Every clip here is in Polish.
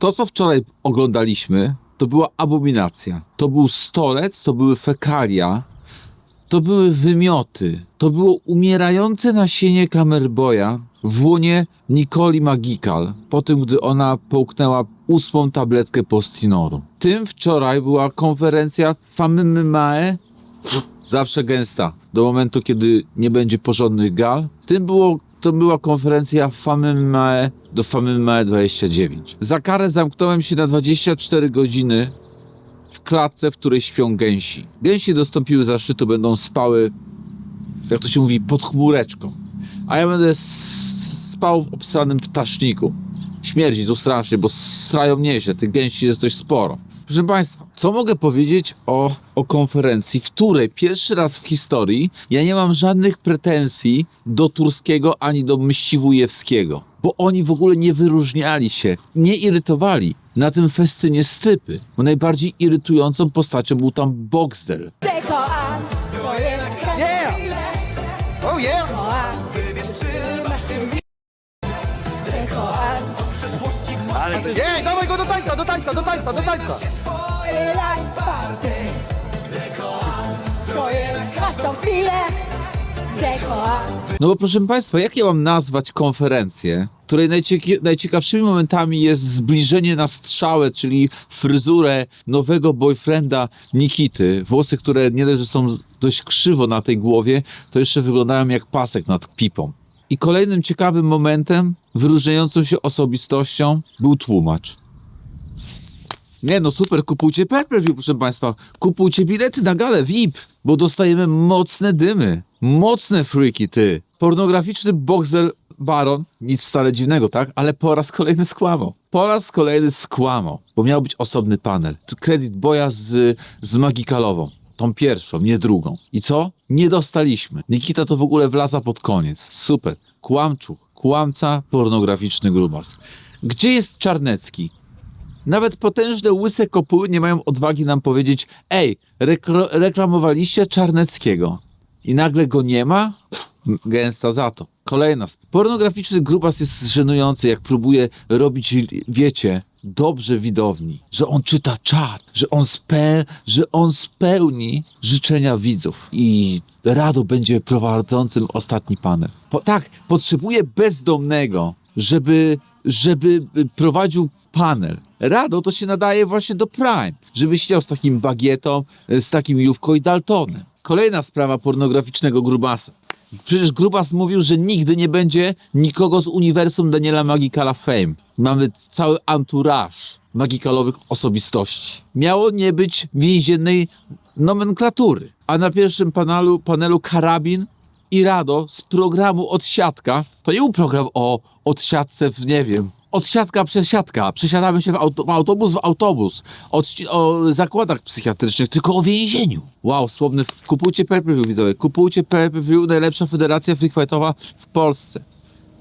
To, co wczoraj oglądaliśmy, to była abominacja. To był stolec, to były fekalia, to były wymioty, to było umierające nasienie kamerboja w łonie Nikoli Magical, po tym, gdy ona połknęła ósmą tabletkę postinoru. Tym wczoraj była konferencja Famymy Mae, zawsze gęsta, do momentu, kiedy nie będzie porządnych gal. Tym było, to była konferencja Famymy Mae do Famymy Mae 29. Za karę zamknąłem się na 24 godziny w klatce, w której śpią gęsi. Gęsi dostąpiły zaszczytu, będą spały, jak to się mówi, pod chmureczką. A ja będę spał w obstranym ptaszniku. Śmierdzi tu strasznie, bo strają nieźle, tych gęsi jest dość sporo. Proszę Państwa, co mogę powiedzieć o, o konferencji, w której pierwszy raz w historii ja nie mam żadnych pretensji do Turskiego ani do Mściwujewskiego, bo oni w ogóle nie wyróżniali się, nie irytowali na tym festynie stypy, bo najbardziej irytującą postacią był tam Boxdel. Yeah! Oh yeah! Jej, dawaj go do tańca, do tańca, do tańca, do tańca! chwilę No bo proszę Państwa, jak ja mam nazwać konferencję, której najcieki- najciekawszymi momentami jest zbliżenie na strzałę, czyli fryzurę nowego boyfrienda Nikity. Włosy, które nie dość, że są dość krzywo na tej głowie, to jeszcze wyglądają jak pasek nad pipą. I kolejnym ciekawym momentem, wyróżniającą się osobistością, był tłumacz. Nie no, super, kupujcie pay-per-view, proszę Państwa. Kupujcie bilety na galę VIP, bo dostajemy mocne dymy. Mocne freaky, ty. Pornograficzny Boxel Baron, nic wcale dziwnego, tak? Ale po raz kolejny skłamał. Po raz kolejny skłamał, bo miał być osobny panel. Kredyt boja z, z Magikalową. Tą pierwszą, nie drugą. I co? Nie dostaliśmy. Nikita to w ogóle wlaza pod koniec. Super. Kłamczuch, kłamca, pornograficzny grubas. Gdzie jest Czarnecki? Nawet potężne łyse kopuły nie mają odwagi nam powiedzieć: Ej, reklamowaliście Czarneckiego. I nagle go nie ma? Pff, Gęsta za to. Kolejna. Pornograficzny grubas jest żenujący, jak próbuje robić, wiecie, dobrze widowni. Że on czyta czat, że on, spe, że on spełni życzenia widzów. I Rado będzie prowadzącym ostatni panel. Po, tak, potrzebuje bezdomnego, żeby, żeby prowadził panel. Rado to się nadaje właśnie do Prime, żeby siedział z takim bagietą, z takim Jówko i Daltonem. Kolejna sprawa pornograficznego grubasa. Przecież Grubas mówił, że nigdy nie będzie nikogo z uniwersum Daniela Magikala Fame. Mamy cały entourage magikalowych osobistości. Miało nie być więziennej nomenklatury. A na pierwszym panelu, panelu karabin i Rado z programu Odsiadka. To nie był program o odsiadce w, nie wiem, odsiadka, przesiadka. Przesiadamy się w, auto, autobus w autobus. Odci- o zakładach psychiatrycznych, tylko o więzieniu. Wow, słowny. Kupujcie pay-per-view, widzowie. Kupujcie pay-per-view, najlepsza federacja freakfightowa w Polsce.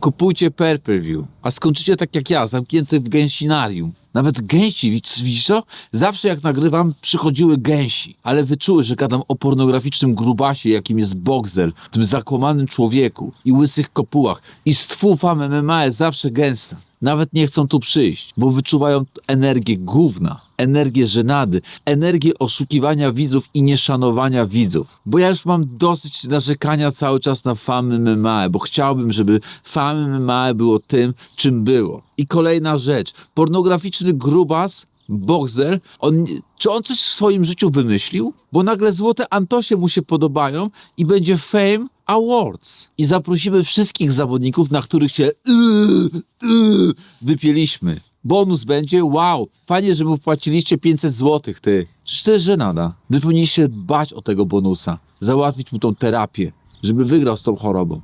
Kupujcie pay-per-view, a skończycie tak jak ja, zamknięty w gęsinarium. Nawet gęsi, widzisz, co? Zawsze jak nagrywam, przychodziły gęsi, ale wyczuły, że gadam o pornograficznym grubasie, jakim jest Boxel, tym zakłamanym człowieku i łysych kopułach i stwufam MMA jest zawsze gęsta. Nawet nie chcą tu przyjść, bo wyczuwają energię gówna, energię żenady, energię oszukiwania widzów i nieszanowania widzów. Bo ja już mam dosyć narzekania cały czas na famy MMA, bo chciałbym, żeby famy MMA było tym, czym było. I kolejna rzecz, pornograficzny grubas Boxer, on, czy on coś w swoim życiu wymyślił? Bo nagle złote Antosie mu się podobają i będzie Fame Awards. I zaprosimy wszystkich zawodników, na których się yy, yy, wypieliśmy. Bonus będzie, wow, fajnie, że mu wpłaciliście 500 zł, ty. Jest żenada. Wy powinniście dbać o tego bonusa, załatwić mu tą terapię, żeby wygrał z tą chorobą.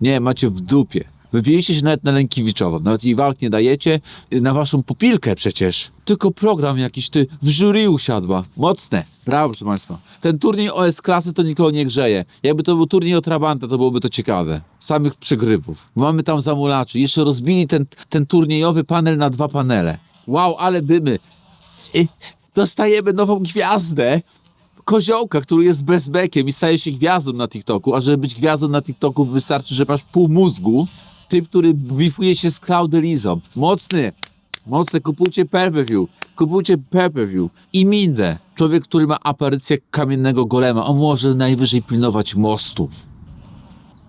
Nie, macie w dupie. Wypiliście się nawet na Lękiewiczową, nawet jej walk nie dajecie, y, na waszą popilkę przecież. Tylko program jakiś, ty, w jury usiadła. Mocne. Brawo, proszę państwa. Ten turniej OS klasy to nikogo nie grzeje. Jakby to był turniej o Trabanta, to byłoby to ciekawe. Samych przegrywów. Mamy tam zamulaczy. Jeszcze rozbili ten, ten turniejowy panel na dwa panele. Wow, ale dymy. I dostajemy nową gwiazdę koziołka, który jest bezbekiem i staje się gwiazdą na TikToku, a żeby być gwiazdą na TikToku wystarczy, że masz pół mózgu. Typ, który bifuje się z Claudelizą. Mocny. Mocne, kupujcie pay-per-view. Kupujcie pay-per-view. I Mindę. Człowiek, który ma aparycję kamiennego golema. On może najwyżej pilnować mostów.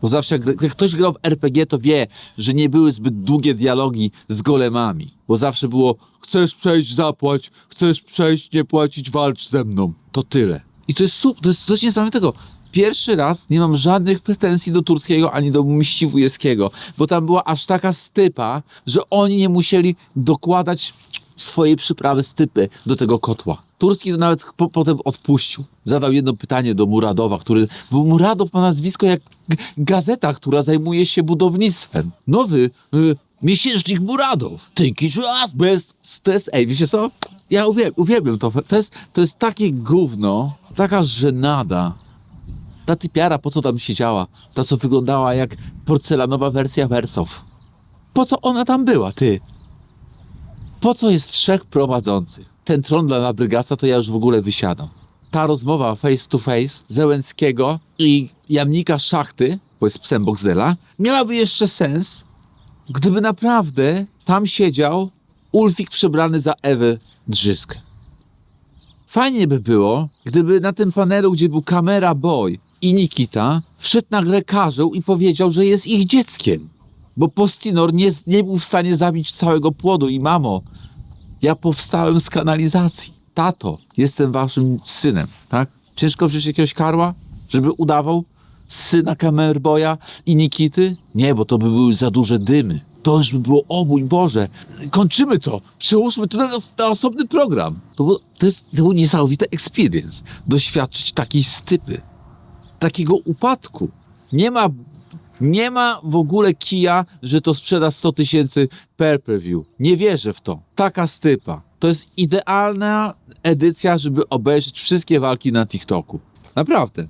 Bo zawsze jak, jak ktoś grał w RPG, to wie, że nie były zbyt długie dialogi z golemami. Bo zawsze było chcesz przejść, zapłać, chcesz przejść, nie płacić, walcz ze mną. To tyle. I to jest super, to jest coś niesamowitego. Pierwszy raz nie mam żadnych pretensji do Turskiego ani do Mściwujewskiego, bo tam była aż taka stypa, że oni nie musieli dokładać swojej przyprawy stypy do tego kotła. Turski to nawet po, potem odpuścił. Zadał jedno pytanie do Muradowa, który. Bo Muradow ma nazwisko jak gazeta, która zajmuje się budownictwem. Nowy y, miesięcznik Muradow. Us best. To jest, ej, wiecie co? Ja uwielbiam, uwielbiam to. To jest, to jest takie gówno, taka żenada. Ta typiara, po co tam siedziała? Ta, co wyglądała jak porcelanowa wersja Wersow. Po co ona tam była, ty? Po co jest trzech prowadzących? Ten tron dla Labrygasa to ja już w ogóle wysiadam. Ta rozmowa face to face Zełęckiego i jamnika szachty, bo jest psem Boxdela, miałaby jeszcze sens, gdyby naprawdę tam siedział Ulfik przebrany za Ewę Drzysk. Fajnie by było, gdyby na tym panelu, gdzie był kamera boy i Nikita, wszedł nagle karzeł i powiedział, że jest ich dzieckiem. Bo Postinor nie, nie był w stanie zabić całego płodu i mamo, ja powstałem z kanalizacji. Tato, jestem waszym synem, tak? Ciężko wziąć jakiegoś karła, żeby udawał syna Kamerboya i Nikity? Nie, bo to by były za duże dymy. To już by było, o mój Boże, kończymy to, przełóżmy to na, na osobny program. To, to jest to był niesamowity experience, doświadczyć takiej stypy, takiego upadku. Nie ma nie ma w ogóle kija, że to sprzeda 100 tysięcy per preview. Nie wierzę w to. Taka stypa. To jest idealna edycja, żeby obejrzeć wszystkie walki na TikToku. Naprawdę.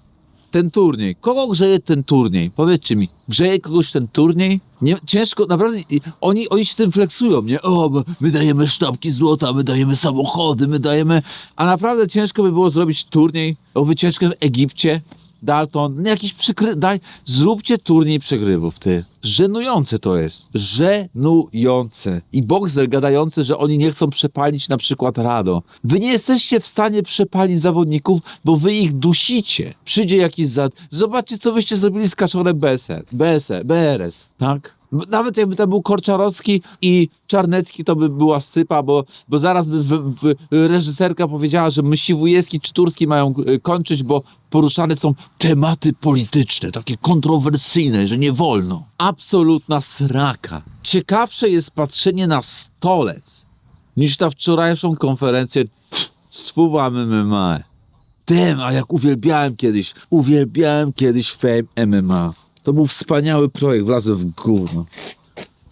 Ten turniej. Kogo grzeje ten turniej? Powiedzcie mi, grzeje kogoś ten turniej? Nie, ciężko, naprawdę, oni, oni się tym flexują, nie? O, my dajemy sztabki złota, my dajemy samochody, my dajemy... A naprawdę ciężko by było zrobić turniej o wycieczkę w Egipcie, Dalton, no jakiś przykry... Daj, zróbcie turniej przegrywów, ty. Żenujące to jest. Żenujące. I Boxer gadający, że oni nie chcą przepalić na przykład Rado. Wy nie jesteście w stanie przepalić zawodników, bo wy ich dusicie. Przyjdzie jakiś za... Zobaczcie, co wyście zrobili z Kaczorem BSR. BSR, BRS, tak? Nawet jakby tam był Korczarowski i Czarnecki, to by była stypa, bo, bo zaraz by w, w, reżyserka powiedziała, że Myśliwujewski czy Turski mają e, kończyć, bo poruszane są tematy polityczne, takie kontrowersyjne, że nie wolno. Absolutna sraka. Ciekawsze jest patrzenie na stolec, niż ta wczorajszą konferencję z MMA. Dem, a jak uwielbiałem kiedyś, uwielbiałem kiedyś Fame MMA. To był wspaniały projekt, wlazłem w gówno.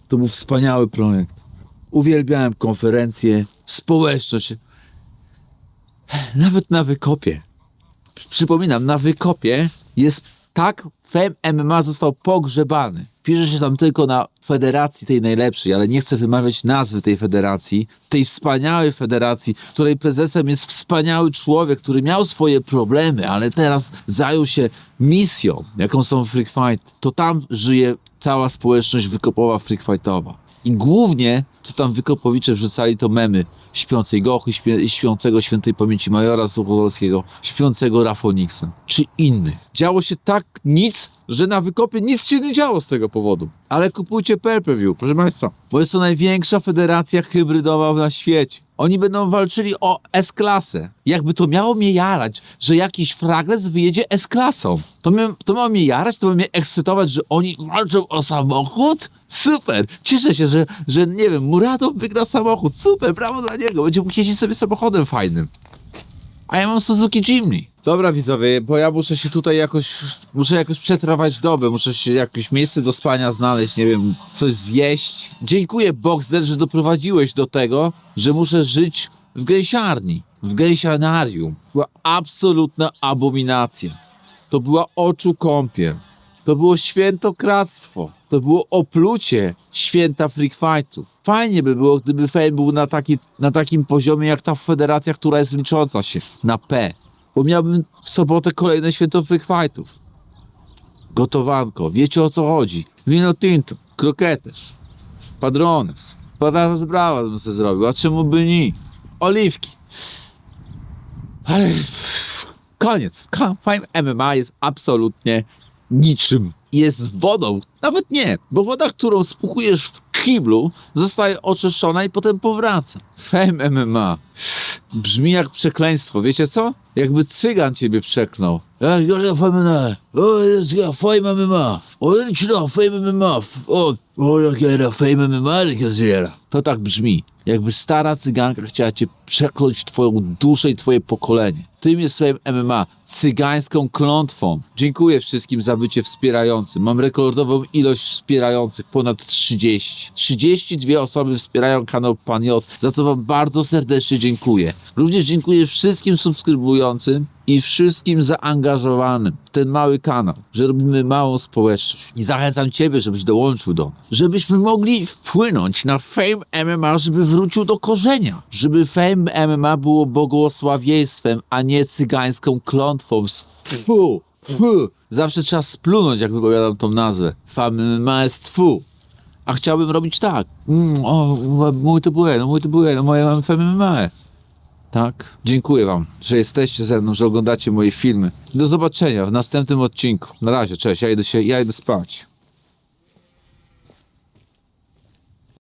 To był wspaniały projekt. Uwielbiałem konferencje, społeczność. Nawet na wykopie. Przypominam, na wykopie jest tak, Fame MMA został pogrzebany. Pisze się tam tylko na federacji tej najlepszej, ale nie chcę wymawiać nazwy tej federacji, tej wspaniałej federacji, której prezesem jest wspaniały człowiek, który miał swoje problemy, ale teraz zajął się misją, jaką są Freak Fight. To tam żyje cała społeczność wykopowa Freak Fightowa. I głównie, co tam wykopowicze wrzucali, to memy śpiącej Gochy, śpię, śpiącego świętej pamięci Majora Suchodolskiego, śpiącego Rafoniksa, czy innych. Działo się tak nic, że na wykopie nic się nie działo z tego powodu. Ale kupujcie pay-per-view, proszę Państwa, bo jest to największa federacja hybrydowa na świecie. Oni będą walczyli o S-klasę. Jakby to miało mnie jarać, że jakiś fragles wyjedzie S-klasą. To, to ma mnie jarać, to ma mnie ekscytować, że oni walczą o samochód? Super! Cieszę się, że, że nie wiem, Muradow wygra samochód. Super, brawo dla niego. Będzie mógł jeździć sobie samochodem fajnym. A ja mam Suzuki Jimny. Dobra widzowie, bo ja muszę się tutaj jakoś, muszę jakoś przetrwać dobę, muszę się jakieś miejsce do spania znaleźć, nie wiem, coś zjeść. Dziękuję Boxer, że doprowadziłeś do tego, że muszę żyć w gęsiarni, w gęsianarium. Była absolutna abominacja. To była oczu kąpiel. To było świętokradztwo. To było oplucie święta freak fightów. Fajnie by było, gdyby Fame był na, taki, na takim poziomie jak ta federacja, która jest licząca się na P. Bo miałbym w sobotę kolejne święto fightów. Gotowanko, wiecie o co chodzi. Wino tinto, kroketesz, padrones, Pada zbrawa bym sobie zrobił, a czemu by nie? Oliwki. Ale koniec. Fame MMA jest absolutnie niczym. Jest wodą. Nawet nie, bo woda, którą spłukujesz w kiblu, zostaje oczyszczona i potem powraca. Fame MMA. Brzmi jak przekleństwo, wiecie co? Jakby cygan ciebie przeklął. Fame MMA. Fame MMA. To tak brzmi. Jakby stara cyganka chciała cię przekląć twoją duszę i twoje pokolenie. Tym jest Fame MMA. Cygańską klątwą. Dziękuję wszystkim za bycie wspierającym. Mam rekordową ilość wspierających. Ponad 30. 32 osoby wspierają kanał Pan J, za co wam bardzo serdecznie dziękuję. Również dziękuję wszystkim subskrybującym i wszystkim zaangażowanym w ten mały kanał, że robimy małą społeczność. I zachęcam Ciebie, żebyś dołączył do nas, żebyśmy mogli wpłynąć na Fame MMA, żeby wrócił do korzenia, żeby Fame MMA było błogosławieństwem, a nie cygańską klątwą. Tfu, tfu. Zawsze trzeba splunąć, jak wypowiadam tą nazwę. Fame MMA jest tfu. A chciałbym robić tak. Mm, o, muy bueno, muy bueno, moje mam Fame MMA. Tak. Dziękuję Wam, że jesteście ze mną, że oglądacie moje filmy. Do zobaczenia w następnym odcinku. Na razie, cześć, ja idę, się, ja idę spać.